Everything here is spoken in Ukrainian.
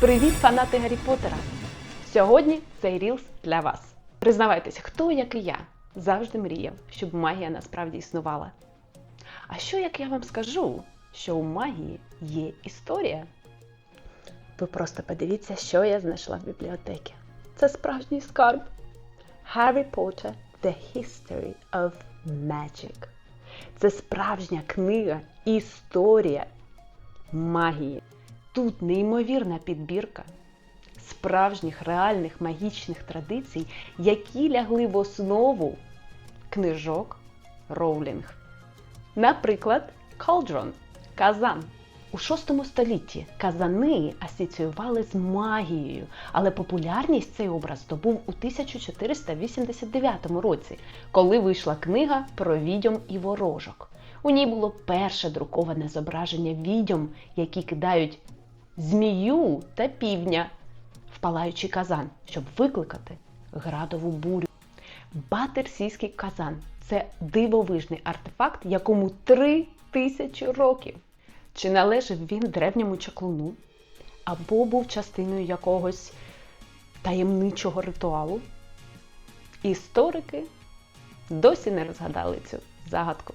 Привіт, фанати Гаррі Поттера! Сьогодні цей рілс для вас. Признавайтеся, хто, як і я, завжди мріяв, щоб магія насправді існувала. А що як я вам скажу, що у магії є історія? Ви просто подивіться, що я знайшла в бібліотеці. Це справжній скарб. Harry Potter The History of Magic. Це справжня книга Історія магії. Тут неймовірна підбірка справжніх реальних магічних традицій, які лягли в основу книжок Роулінг. Наприклад, Cauldron – казан. У VI столітті казани асоціювали з магією, але популярність цей образ здобув у 1489 році, коли вийшла книга про відьом і ворожок. У ній було перше друковане зображення відьом, які кидають змію та півня в палаючий казан, щоб викликати градову бурю. Батерсійський казан це дивовижний артефакт, якому три тисячі років. Чи належав він древньому чаклуну, або був частиною якогось таємничого ритуалу? Історики досі не розгадали цю загадку.